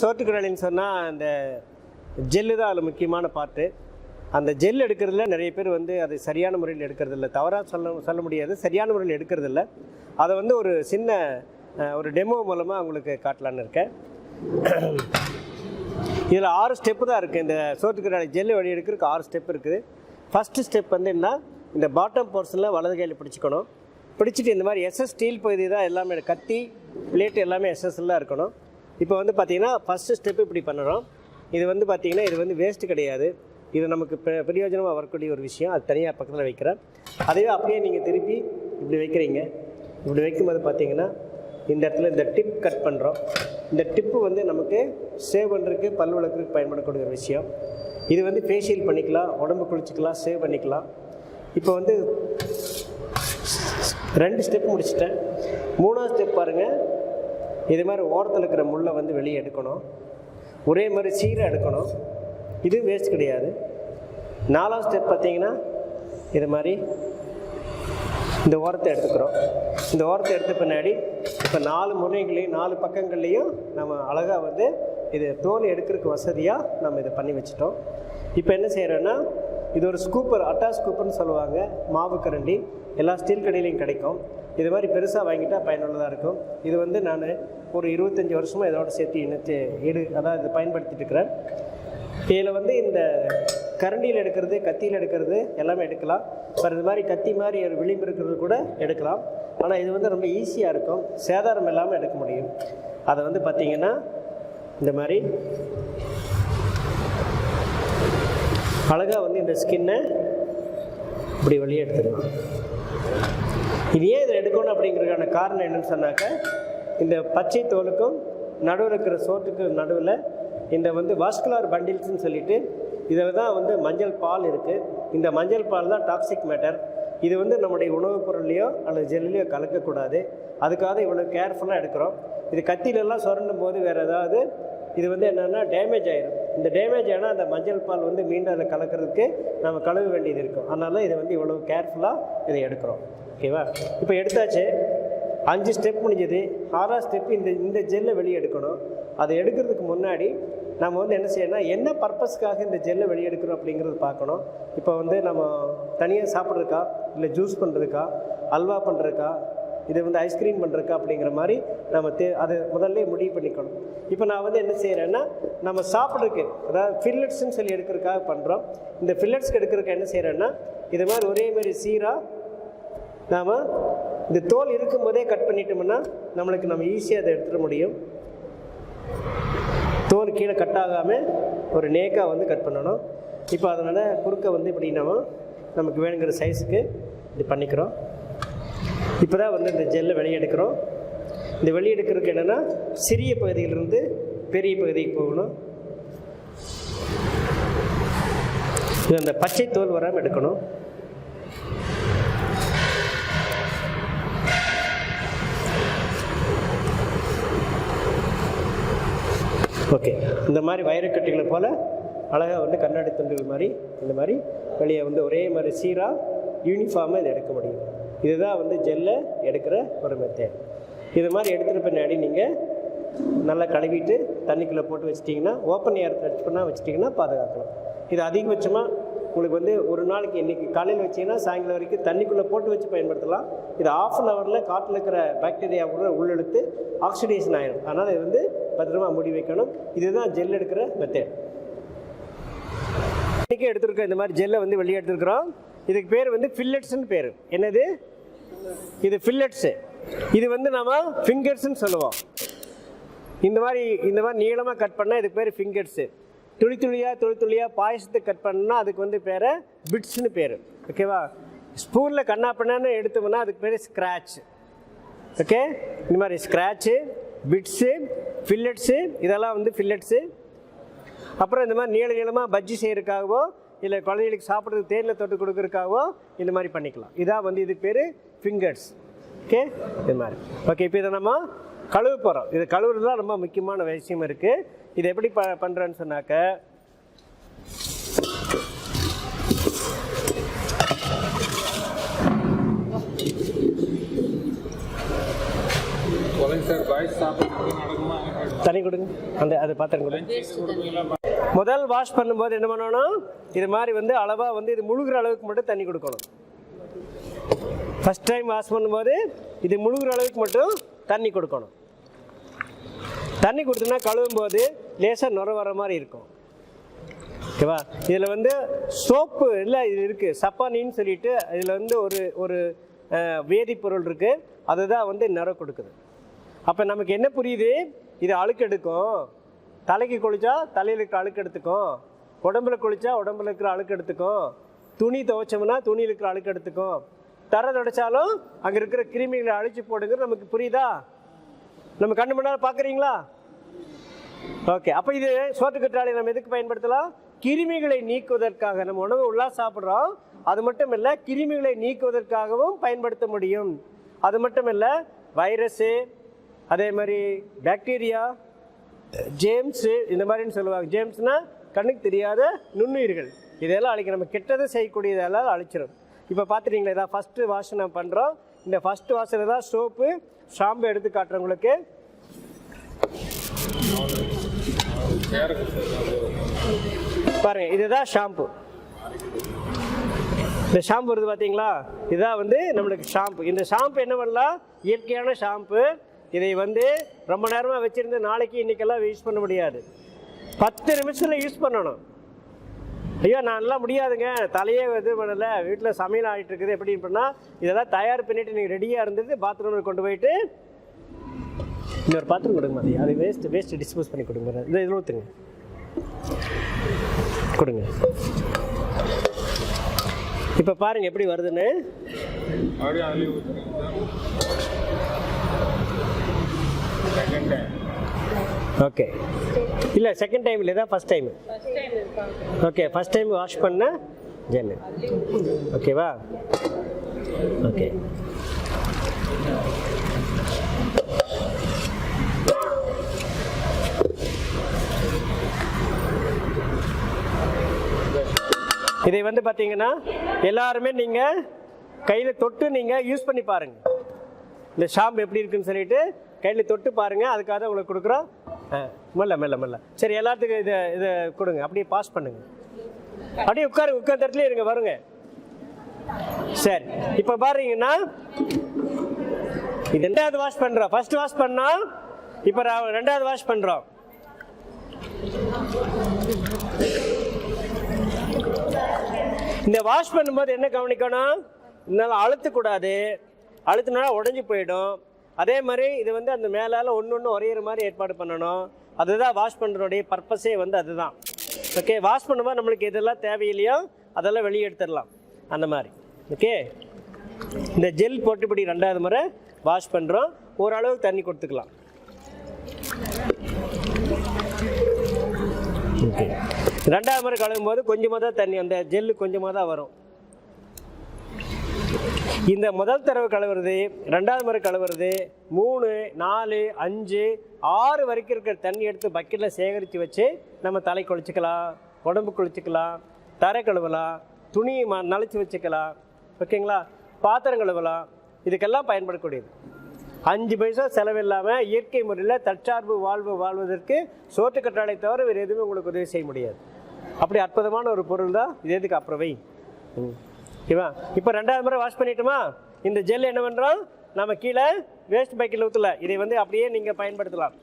சோற்றுக்குரலின்னு சொன்னால் அந்த ஜெல்லு தான் அதில் முக்கியமான பார்ட்டு அந்த ஜெல் எடுக்கிறதுல நிறைய பேர் வந்து அது சரியான முறையில் எடுக்கிறதில்ல. தவறாக சொல்ல சொல்ல முடியாது. சரியான முறையில் எடுக்கிறதில்ல. அதை வந்து ஒரு சின்ன ஒரு டெமோ மூலமாக உங்களுக்கு காட்டலான்னு இருக்கேன். இதில் ஆறு ஸ்டெப்பு தான் இருக்குது இந்த சோற்றுக்கடலை ஜெல்லு வழி எடுக்கிறதுக்கு ஆறு ஸ்டெப் இருக்குது. ஃபஸ்ட்டு ஸ்டெப் வந்து என்ன? இந்த பாட்டம் போர்ஷனில் வலது கையில் பிடிச்சிக்கணும். பிடிச்சிட்டு இந்த மாதிரி எஸ்எஸ் ஸ்டீல் பகுதி தான் எல்லாமே கத்தி பிளேட்டு எல்லாமே எஸ்எஸ்லாம் இருக்கணும். இப்போ வந்து பார்த்தீங்கன்னா ஃபஸ்ட்டு ஸ்டெப் இப்படி பண்ணுறோம். இது வந்து பார்த்திங்கன்னா இது வந்து வேஸ்ட்டு கிடையாது. இது நமக்கு பிரயோஜனமாக வரக்கூடிய ஒரு விஷயம். அது தனியாக பக்கத்தில் வைக்கிறேன். அதையே அப்படியே நீங்கள் திருப்பி இப்படி வைக்கிறீங்க. இப்படி வைக்கும்போது பார்த்தீங்கன்னா இந்த இடத்துல இந்த டிப் கட் பண்ணுறோம் இந்த டிப்பு வந்து நமக்கு சேவ் பண்ணுறதுக்கு பல் வளர்க்குறதுக்கு பயன்படக்கூடிய ஒரு விஷயம். இது வந்து ஃபேஷியல் பண்ணிக்கலாம். உடம்பு குளிச்சுக்கலாம் சேவ் பண்ணிக்கலாம். இப்போ வந்து ரெண்டு ஸ்டெப் முடிச்சிட்டேன். மூணாவது ஸ்டெப் பாருங்கள் இது மாதிரி ஓரத்தில் இருக்கிற முள்ளை வந்து வெளியே எடுக்கணும். ஒரே மாதிரி சீராக எடுக்கணும். இது வேஸ்ட் கிடையாது. நாலாவது ஸ்டெப் பார்த்தீங்கன்னா இது மாதிரி இந்த ஓரத்தை எடுத்துக்கிறோம். இந்த ஓரத்தை எடுத்த பின்னாடி இப்போ நாலு முனைகளையும் நாலு பக்கங்கள்லேயும் நம்ம அழகாக வந்து இது தோல் எடுக்கிறதுக்கு வசதியாக நம்ம இதை பண்ணி வச்சிட்டோம். இப்போ என்ன செய்கிறோன்னா இது ஒரு ஸ்கூப்பர் அட்டா ஸ்கூப்பர்னு சொல்லுவாங்க மாவு கரண்டி. எல்லா ஸ்டீல் கடையிலையும் கிடைக்கும். இது மாதிரி பெருசாக வாங்கிட்டால் பயனுள்ளதாக இருக்கும். இது வந்து நான் ஒரு இருபத்தஞ்சி வருஷமாக இதோட சேர்த்து இணைத்து எடு அதாவது இது பயன்படுத்திட்டு இருக்கிறேன். இதில் வந்து இந்த கரண்டியில் எடுக்கிறது கத்தியில் எடுக்கிறது எல்லாமே எடுக்கலாம். அப்புறம் இது மாதிரி கத்தி மாதிரி ஒரு விளிம்பு இருக்கிறது கூட எடுக்கலாம். ஆனால் இது வந்து ரொம்ப ஈஸியாக இருக்கும். சேதாரம் இல்லாமல் எடுக்க முடியும். அதை வந்து பார்த்திங்கன்னா இந்த மாதிரி அழகாக வந்து இந்த ஸ்கின்னை இப்படி வெளியே எடுத்துடலாம் இது ஏன் இதை எடுக்கணும் அப்படிங்கிறதுக்கான காரணம் என்னன்னு சொன்னாக்க இந்த பச்சை தோலுக்கும் நடுவில் இருக்கிற சோட்டுக்கு நடுவில் இந்த வந்து வாஸ்குலார் பண்டில்ஸ்ன்னு சொல்லிட்டு இதில் தான் வந்து மஞ்சள் பால் இருக்குது இந்த மஞ்சள் பால் தான் டாக்ஸிக் மேட்டர் இது வந்து நம்முடைய உணவுப் பொருள்லையோ அல்லது ஜெல்லையோ கலக்கக்கூடாது அதுக்காக இவ்வளோ கேர்ஃபுல்லாக எடுக்கிறோம். இது கத்திலெல்லாம் சுரண்டும் போது வேறு ஏதாவது இது வந்து என்னென்னா டேமேஜ் ஆயிடும் இந்த டேமேஜ் ஆனால் அந்த மஞ்சள் பால் வந்து மீண்டும் அதில் கலக்கிறதுக்கு நம்ம கழுவ வேண்டியது இருக்கும். அதனால இதை வந்து இவ்வளோ கேர்ஃபுல்லாக இதை எடுக்கிறோம். ஓகேவா? இப்போ எடுத்தாச்சு. அஞ்சு ஸ்டெப் முடிஞ்சது. ஆறாவது ஸ்டெப் இந்த இந்த ஜெல்லை வெளியே எடுக்கணும் அதை எடுக்கிறதுக்கு முன்னாடி நம்ம வந்து என்ன செய்யணும்னா என்ன பர்பஸ்க்காக இந்த ஜெல்லை வெளியெடுக்கிறோம் அப்படிங்கிறது பார்க்கணும். இப்போ வந்து நம்ம தனியாக சாப்பிட்றதுக்கா இல்லை ஜூஸ் பண்ணுறதுக்கா அல்வா பண்ணுறதுக்கா இதை வந்து ஐஸ்கிரீம் பண்ணுறதுக்கா அப்படிங்கிற மாதிரி நம்ம தே அதை முதல்ல முடிவு பண்ணிக்கணும். இப்போ நான் வந்து என்ன செய்கிறேன்னா நம்ம சாப்பிட்றதுக்கு அதாவது ஃபில்லட்ஸ்ன்னு சொல்லி எடுக்கிறதுக்காக பண்ணுறோம் இந்த ஃபில்லட்ஸ்க்கு எடுக்கிறதுக்கு என்ன செய்கிறேன்னா இது மாதிரி ஒரே மாதிரி சீராக நாம் இந்த தோல் இருக்கும்போதே கட் பண்ணிட்டோம்னா நம்மளுக்கு நம்ம ஈஸியாக அதை எடுத்துட முடியும். தோல் கீழே கட் ஆகாமல் ஒரு நேக்காக வந்து கட் பண்ணணும். இப்போ அதனால் குறுக்க வந்து இப்படி நம்ம நமக்கு வேணுங்கிற சைஸுக்கு இது பண்ணிக்கிறோம். இப்போ தான் வந்து இந்த ஜெல்லை வெளியெடுக்கிறோம் இந்த வெளியே எடுக்கிறதுக்கு என்னென்னா சிறிய பகுதியிலிருந்து பெரிய பகுதிக்கு போகணும். இது அந்த பச்சை தோல் வராமல் எடுக்கணும். ஓகே. இந்த மாதிரி வைரக்கட்டிகளை போல் அழகாக வந்து கண்ணாடி துண்டுகள் மாதிரி இந்த மாதிரி வெளியே வந்து ஒரே மாதிரி சீராக யூனிஃபார்மாக இதை எடுக்க முடியும். இதுதான் வந்து ஜெல்லை எடுக்கிற ஒரு மெத்தேட் இது மாதிரி எடுத்துகிட்ட பின்னாடி நீங்கள் நல்லா கழுவிட்டு தண்ணிக்குள்ளே போட்டு வச்சிட்டிங்கன்னா ஓப்பன் ஏர் டச் பண்ணால் வச்சிட்டிங்கன்னா பாதுகாக்கலாம். இது அதிகபட்சமாக உங்களுக்கு வந்து ஒரு நாளைக்கு இன்றைக்கி காலையில் வச்சிங்கன்னா சாயங்காலம் வரைக்கும் தண்ணிக்குள்ளே போட்டு வச்சு பயன்படுத்தலாம். இது ஆஃப் அன் ஹவரில் காட்டில் இருக்கிற பாக்டீரியா கூட உள்ளெடுத்து ஆக்சிடேஷன் ஆகிடும் அதனால் இது வந்து பத்திரமா மூடி வைக்கணும். இதுதான் ஜெல் எடுக்கிற மெத்தேட் இன்றைக்கி எடுத்துருக்கோம் இந்த மாதிரி ஜெல்லை வந்து வெளியே எடுத்துருக்குறோம். இதுக்கு பேர் வந்து ஃபில்லட்ஸ்னு பேர். என்னது? இது ஃபில்லட்ஸு இது வந்து நம்ம ஃபிங்கர்ஸ்ன்னு சொல்லுவோம். இந்த மாதிரி இந்த மாதிரி நீளமாக கட் பண்ணால் இதுக்கு பேர் ஃபிங்கர்ஸு துளி துளியாக துளி துளியாக பாயசத்தை கட் பண்ணால் அதுக்கு வந்து பேர் பிட்ஸ்னு பேர். ஓகேவா ஸ்பூனில் கண்ணா பண்ணான்னு எடுத்தோம்னா அதுக்கு பேர் ஸ்க்ராட்ச் ஓகே இந்த மாதிரி ஸ்க்ராட்சு பிட்ஸு ஃபில்லட்ஸு இதெல்லாம் வந்து ஃபில்லட்ஸு அப்புறம் இந்த மாதிரி நீள நீளமாக பஜ்ஜி செய்கிறதுக்காகவோ இல்லை குழந்தைகளுக்கு சாப்பிட்றதுக்கு தேனில் தொட்டு கொடுக்குறதுக்காகவோ இந்த மாதிரி பண்ணிக்கலாம். இதான் வந்து இதுக்கு பேர் ஃபிங்கர்ஸ் ஓகே இது மாதிரி. ஓகே இப்போ இதை நம்ம கழுவு போகிறோம் இது கழுவுறது தான் ரொம்ப முக்கியமான விஷயம் இருக்குது இது எப்படி ப பண்ணுறேன்னு சொன்னாக்க தண்ணி கொடுங்க. அந்த அது பாத்திரம் கொடுங்க. முதல் வாஷ் பண்ணும்போது என்ன பண்ணணும்? இது மாதிரி வந்து அளவாக வந்து இது முழுகிற அளவுக்கு மட்டும் தண்ணி கொடுக்கணும். ஃபஸ்ட் டைம் வாஷ் பண்ணும்போது இது முழுகிற அளவுக்கு மட்டும் தண்ணி கொடுக்கணும். தண்ணி கொடுத்தோன்னா கழுவும் போது லேசாக நுர வர மாதிரி இருக்கும். ஓகேவா? இதில் வந்து சோப்பு இல்லை இது இருக்குது சப்பானின்னு சொல்லிட்டு இதில் வந்து ஒரு ஒரு வேதிப்பொருள் இருக்குது அதுதான் வந்து நிற கொடுக்குது. அப்போ நமக்கு என்ன புரியுது? இது அழுக்கெடுக்கும் தலைக்கு குளிச்சா தலையில் இருக்கிற அழுக்கு எடுத்துக்கும். உடம்புல குளிச்சா உடம்புல இருக்கிற அழுக்கு எடுத்துக்கும். துணி துவைச்சோம்னா துணியில் இருக்கிற அழுக்கு எடுத்துக்கும். தரை துடைச்சாலும் அங்கே இருக்கிற கிருமிகளை அழிச்சு போடுங்கிறது நமக்கு புரியுதா? நம்ம கண்ணு முன்னால் பார்க்குறீங்களா ஓகே அப்போ இது சோற்று நம்ம எதுக்கு பயன்படுத்தலாம்? கிருமிகளை நீக்குவதற்காக. நம்ம உணவு உள்ளா சாப்பிட்றோம். அது மட்டும் இல்லை கிருமிகளை நீக்குவதற்காகவும் பயன்படுத்த முடியும். அது மட்டும் இல்லை வைரஸு அதே மாதிரி பாக்டீரியா ஜேம்ஸு இந்த மாதிரின்னு சொல்லுவாங்க. ஜேம்ஸ்னால் கண்ணுக்கு தெரியாத நுண்ணுயிர்கள். இதெல்லாம் அழிக்க நம்ம கெட்டதை செய்யக்கூடியதெல்லாம் அழிச்சிடும் இப்போ பார்த்துட்டீங்களா இதான் ஃபஸ்ட்டு வாஷ் நான் பண்ணுறோம் இந்த ஃபஸ்ட் வாஷில் தான் சோப்பு ஷாம்பு எடுத்து காட்டுறவங்களுக்கு பாருங்க இதுதான் ஷாம்பு. இந்த ஷாம்பு வருது பார்த்தீங்களா இதுதான் வந்து நம்மளுக்கு ஷாம்பு. இந்த ஷாம்பு என்ன பண்ணலாம்? இயற்கையான ஷாம்பு. இதை வந்து ரொம்ப நேரமாக வச்சுருந்து நாளைக்கு இன்றைக்கெல்லாம் யூஸ் பண்ண முடியாது. பத்து நிமிஷத்தில் யூஸ் பண்ணணும். ஐயோ நான்லாம் முடியாதுங்க. தலையே இது பண்ணலை. வீட்டில் சமையல் ஆகிட்டு இருக்குது. எப்படின்னு பண்ணால் இதெல்லாம் தயார் பண்ணிட்டு நீங்கள் ரெடியாக இருந்தது பாத்ரூமில் கொண்டு போயிட்டு இன்னொரு பாத்திரம் கொடுங்க மாதிரி அது வேஸ்ட் வேஸ்ட் டிஸ்போஸ் பண்ணி கொடுங்க இந்த இதில் ஊற்றுங்க கொடுங்க. இப்போ பாருங்க எப்படி வருதுன்னு. அப்படியே அதுலேயே ஊற்றுறேன் செகண்ட் டைம் ஓகே. இல்லை செகண்ட் டைம் இல்லை தான் first time okay first time wash பண்ண ஜென் ஓகேவா ஓகே. இதை வந்து பார்த்தீங்கன்னா எல்லாருமே நீங்கள் கையில் தொட்டு நீங்கள் யூஸ் பண்ணி பாருங்கள் இந்த ஷாம்பு எப்படி இருக்குன்னு சொல்லிட்டு கையில் தொட்டு பாருங்கள் அதுக்காக தான் உங்களுக்கு கொடுக்குறோம். மெல்ல மெல்ல மெல்ல. சரி எல்லாத்துக்கும் இதை இதை கொடுங்க. அப்படியே பாஸ் பண்ணுங்க. அப்படியே உட்காருங்க உட்கார்ந்த இடத்துல இருங்க வருங்க. சரி இப்போ பாருங்கன்னா இது ரெண்டாவது வாஷ் பண்ணுறோம் ஃபர்ஸ்ட் வாஷ் பண்ணோம் இப்போ ரெண்டாவது வாஷ் பண்ணுறோம் இந்த வாஷ் பண்ணும்போது என்ன கவனிக்கணும்? இதனால் அழுத்தக்கூடாது. அழுத்தினா உடஞ்சி போயிடும். அதே மாதிரி இது வந்து அந்த மேலால் ஒன்று ஒன்று உரையிற மாதிரி ஏற்பாடு பண்ணணும். அதுதான் வாஷ் பண்ணுறோடைய பர்பஸே வந்து அதுதான். ஓகே வாஷ் பண்ணும்போது நம்மளுக்கு எதெல்லாம் தேவையில்லையோ அதெல்லாம் வெளியே எடுத்துடலாம். அந்த மாதிரி. ஓகே இந்த ஜெல் போட்டுப்படி ரெண்டாவது முறை வாஷ் பண்ணுறோம் ஓரளவு தண்ணி கொடுத்துக்கலாம். ஓகே ரெண்டாவது முறை கழுவும் போது கொஞ்சமாக தான் தண்ணி அந்த ஜெல்லு கொஞ்சமாக தான் வரும். இந்த முதல் தடவை கழுவுறது ரெண்டாவது முறை கழுவுறது மூணு நாலு அஞ்சு ஆறு வரைக்கும் இருக்கிற தண்ணி எடுத்து பக்கெட்டில் சேகரித்து வச்சு நம்ம தலை குளிச்சுக்கலாம் உடம்பு குளிச்சுக்கலாம் தரை கழுவலாம் துணி ம நனைச்சி வச்சுக்கலாம். ஓகேங்களா பாத்திரம் கழுவலாம். இதுக்கெல்லாம் பயன்படக்கூடியது. அஞ்சு பைசா செலவில்லாமல் இயற்கை முறையில் தற்சார்பு வாழ்வு வாழ்வதற்கு சோற்று கற்றாழை தவிர வேறு எதுவுமே உங்களுக்கு உதவி செய்ய முடியாது. அப்படி அற்புதமான ஒரு பொருள் தான் இது எதுக்கு அப்புறம் வை. ம். ஓகேவா இப்போ ரெண்டாவது முறை வாஷ் பண்ணிட்டோமா? இந்த ஜெல் என்ன பண்ணுறோம் நம்ம கீழே வேஸ்ட் பைக்கில் ஊற்றல இதை வந்து அப்படியே நீங்கள் பயன்படுத்தலாம்.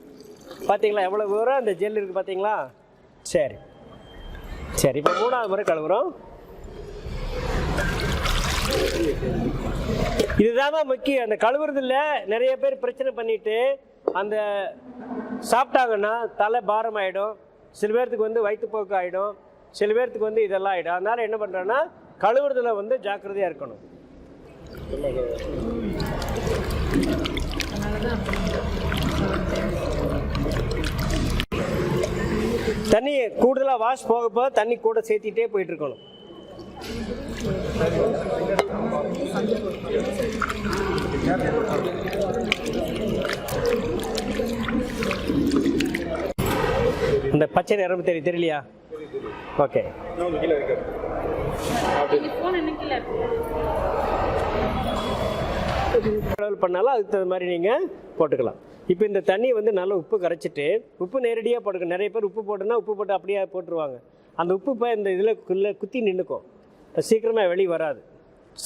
பார்த்தீங்களா எவ்வளோ தூரம் அந்த ஜெல் இருக்குது பார்த்தீங்களா சரி. சரி இப்போ மூணாவது முறை கழுவுறோம். இதுதான் முக்கியம். அந்த கழுவுறதுல நிறைய பேர் பிரச்சனை பண்ணிட்டு அந்த சாப்பிட்டாங்கன்னா தலை பாரம் ஆகிடும் சில பேர்த்துக்கு வந்து வயிற்றுப்போக்கு ஆகிடும் சில பேர்த்துக்கு வந்து இதெல்லாம் ஆகிடும் அதனால் என்ன பண்ணுறோன்னா கழுவுறதுல வந்து ஜாக்கிரதையாக இருக்கணும். தண்ணி கூடுதலாக வாஷ் போக போக தண்ணி கூட சேர்த்திட்டே போயிட்டு இருக்கணும் இந்த பச்சை நிறம் தெரியும் தெரியலையா? ஓகே கடவுள் பண்ணாலும் அதுக்கு தகுந்த மாதிரி நீங்கள் போட்டுக்கலாம். இப்போ இந்த தண்ணியை வந்து நல்லா உப்பு கரைச்சிட்டு உப்பு நேரடியாக போட்டுக்க நிறைய பேர் உப்பு போட்டுனா உப்பு போட்டு அப்படியே போட்டுருவாங்க. அந்த உப்பு இப்போ இந்த இதில் குள்ளே குத்தி நின்றுக்கும் சீக்கிரமாக வெளியே வராது.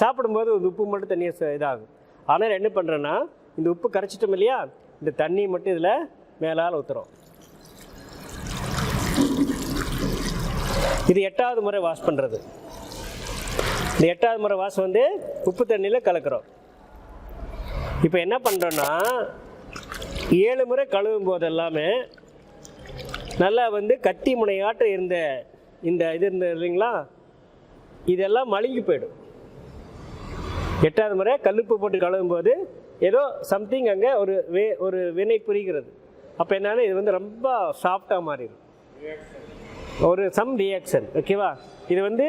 சாப்பிடும்போது இந்த உப்பு மட்டும் தண்ணியை இதாகும். ஆனால் என்ன பண்ணுறேன்னா இந்த உப்பு கரைச்சிட்டோம் இல்லையா இந்த தண்ணி மட்டும் இதில் மேலால் ஊற்றுறோம் இது எட்டாவது முறை வாஷ் பண்ணுறது இந்த எட்டாவது முறை வாசம் வந்து உப்பு தண்ணியில் கலக்கிறோம். இப்போ என்ன பண்ணுறோன்னா ஏழு முறை கழுவும் போது எல்லாமே நல்லா வந்து கத்தி முனையாட்டு இருந்த இந்த இது இருந்தது இல்லைங்களா? இதெல்லாம் மழுங்கி போயிடும். எட்டாவது முறை கல்லுப்பு போட்டு கழுவும் போது ஏதோ சம்திங் அங்கே ஒரு வே ஒரு வினை புரிகிறது. அப்போ என்னன்னா இது வந்து ரொம்ப சாஃப்டாக மாறிடும். ஒரு சம் ரியாக்ஷன் ஓகேவா இது வந்து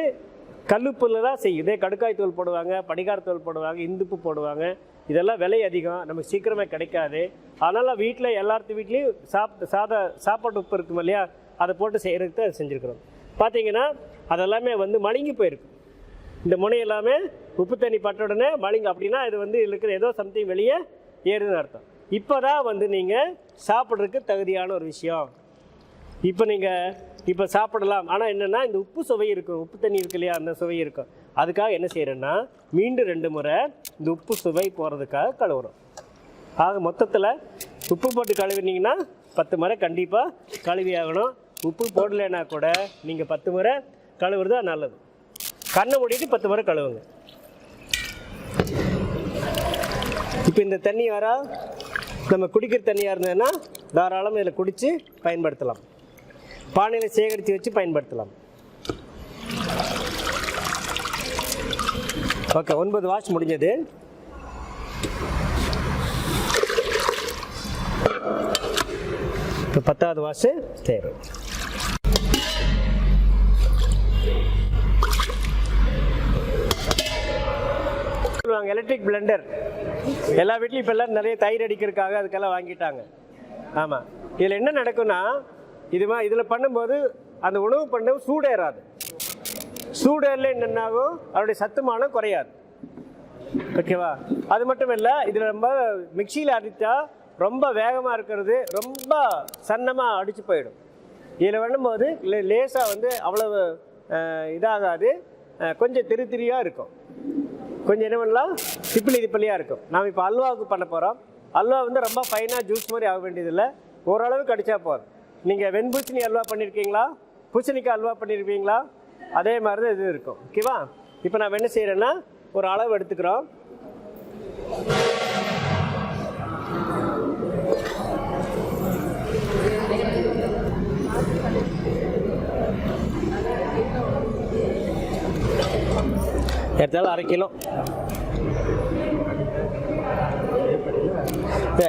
கல்லுப்புல தான் செய்யும் இதே கடுக்காய் தூள் போடுவாங்க படிகார தோல் போடுவாங்க இந்துப்பு போடுவாங்க. இதெல்லாம் விலை அதிகம். நமக்கு சீக்கிரமே கிடைக்காது. அதனால் வீட்டில் எல்லாத்து வீட்லேயும் சாப் சாதா சாப்பாட்டு உப்பு இருக்கும் இல்லையா? அதை போட்டு செய்கிறதுக்கு தான் செஞ்சுருக்குறோம். பார்த்தீங்கன்னா அதெல்லாமே வந்து மழுங்கி போயிருக்கு. இந்த முனை எல்லாமே உப்பு தண்ணி பட்ட உடனே மழுங்கு. அப்படின்னா இது வந்து இருக்கிற ஏதோ சம்திங் வெளியே ஏறுதுன்னு அர்த்தம். இப்போ தான் வந்து நீங்கள் சாப்பிட்றதுக்கு தகுதியான ஒரு விஷயம். இப்போ நீங்கள் இப்போ சாப்பிடலாம். ஆனால் என்னென்னா இந்த உப்பு சுவை இருக்கும். உப்பு தண்ணி இருக்கு இல்லையா அந்த சுவை இருக்கும். அதுக்காக என்ன செய்கிறேன்னா மீண்டும் ரெண்டு முறை இந்த உப்பு சுவை போகிறதுக்காக கழுவுறோம். ஆக மொத்தத்தில் உப்பு போட்டு கழுவினீங்கன்னா பத்து முறை கண்டிப்பாக கழுவி ஆகணும். உப்பு போடலைன்னா கூட நீங்கள் பத்து முறை கழுவுறது நல்லது. கண்ணை மூடிட்டு பத்து முறை கழுவுங்க. இப்போ இந்த தண்ணி வரா நம்ம குடிக்கிற தண்ணியாக இருந்ததுன்னா தாராளமாக இதில் குடித்து பயன்படுத்தலாம். பானையில் சேகரித்து வச்சு பயன்படுத்தலாம். ஓகே ஒன்பது வாஷ் முடிஞ்சது. இப்போ பத்தாவது வாஷு தேவை. சொல்லுவாங்க எலக்ட்ரிக் பிளெண்டர் எல்லா வீட்லையும் இப்போ எல்லாம் நிறைய தயிர் அடிக்கிறதுக்காக அதுக்கெல்லாம் வாங்கிட்டாங்க. ஆமாம் இதில் என்ன நடக்கும்னா இது மாதிரி இதில் பண்ணும்போது அந்த உணவு பண்ண சூடேறாது. சூடேறல என்னென்னாகும் அதனுடைய சத்துமானம் குறையாது. ஓகேவா? அது மட்டும் இல்லை இதில் ரொம்ப மிக்சியில் அடித்தா ரொம்ப வேகமாக இருக்கிறது ரொம்ப சன்னமாக அடித்து போயிடும். இதில் பண்ணும்போது லேசாக வந்து அவ்வளவு இதாகாது. கொஞ்சம் திரு திரியாக இருக்கும். கொஞ்சம் என்ன பண்ணலாம்? திப்பிலி திப்பிலியாக இருக்கும். நாம் இப்போ அல்வாவுக்கு பண்ண போகிறோம் அல்வா வந்து ரொம்ப ஃபைனாக ஜூஸ் மாதிரி ஆக வேண்டியதில்லை. ஓரளவுக்கு அடித்தா போதும். நீங்கள் வெண்பூசணி அல்வா பண்ணியிருக்கீங்களா பூசணிக்காய் அல்வா பண்ணியிருப்பீங்களா அதே மாதிரி தான் இது இருக்கும். ஓகேவா இப்போ நான் என்ன செய்கிறேன்னா ஒரு அளவு எடுத்துக்கிறோம். எடுத்தாலும் அரை கிலோ.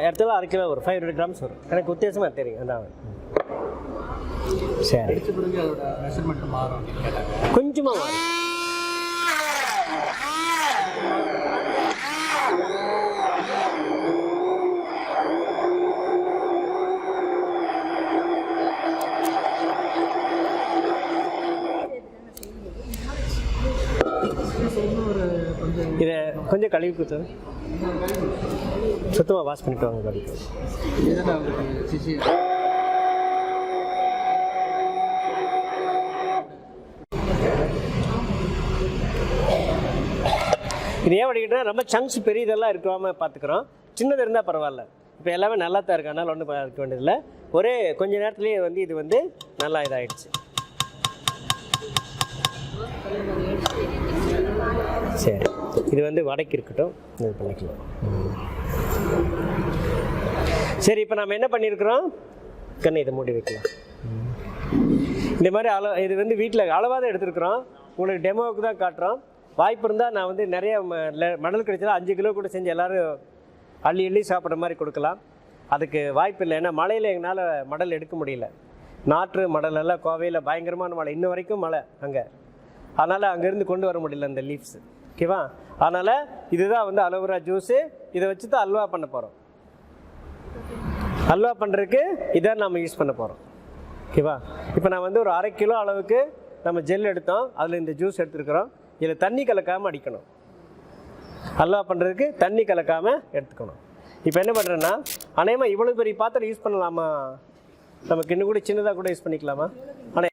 எடுத்தாலும் அரை கிலோ வரும். ஃபைவ் ஹண்ட்ரட் கிராம்ஸ் வரும். எனக்கு உத்தேசமாக தெரியும். அதான். சரி. கொஞ்சமா மாறும் இதை கொஞ்சம் கழுவி கொடுத்து சுத்தமாக வாஷ் பண்ணிட்டு வாங்க. கழுவி இது ஏன் வடிக்கிட்டா ரொம்ப சங்க்ஸ் பெரியதெல்லாம் இருக்காமல் பார்த்துக்குறோம் சின்னது இருந்தால் பரவாயில்ல. இப்போ எல்லாமே நல்லா தான் இருக்கு. அதனால் ஒன்றும் இருக்க வேண்டியதில்லை. ஒரே கொஞ்ச நேரத்துலேயே வந்து இது வந்து நல்லா இதாகிடுச்சு சரி. இது வந்து வடக்கு இருக்கட்டும். இது பண்ணிக்கலாம். சரி இப்போ நம்ம என்ன பண்ணியிருக்கிறோம்? கண்ணை இதை மூடி வைக்கலாம். இந்த மாதிரி அளவு இது வந்து வீட்டில் அளவாக தான் எடுத்துருக்குறோம். உங்களுக்கு டெமோவுக்கு தான் காட்டுறோம். வாய்ப்பு இருந்தால் நான் வந்து நிறைய மணல் கிடைச்சா அஞ்சு கிலோ கூட செஞ்சு எல்லோரும் அள்ளி அள்ளி சாப்பிட்ற மாதிரி கொடுக்கலாம். அதுக்கு வாய்ப்பு இல்லை ஏன்னா மழையில் எங்களால் மடல் எடுக்க முடியல. நாற்று மடல் எல்லாம் கோவையில் பயங்கரமான மழை. இன்ன வரைக்கும் மழை அங்கே. அதனால் அங்கேருந்து கொண்டு வர முடியல அந்த லீவ்ஸ் ஓகேவா அதனால் இதுதான் வந்து அலோவேரா ஜூஸு இதை வச்சு தான் அல்வா பண்ண போகிறோம் அல்வா பண்ணுறதுக்கு இதை நம்ம யூஸ் பண்ண போகிறோம் ஓகேவா இப்போ நான் வந்து ஒரு அரை கிலோ அளவுக்கு நம்ம ஜெல் எடுத்தோம். அதில் இந்த ஜூஸ் எடுத்துருக்குறோம். இதில் தண்ணி கலக்காமல் அடிக்கணும். அல்வா பண்ணுறதுக்கு தண்ணி கலக்காமல் எடுத்துக்கணும். இப்போ என்ன பண்ணுறேன்னா அநேகமாக இவ்வளோ பெரிய பாத்திரம் யூஸ் பண்ணலாமா? நமக்கு இன்னும் கூட சின்னதாக கூட யூஸ் பண்ணிக்கலாமா? ஆனால்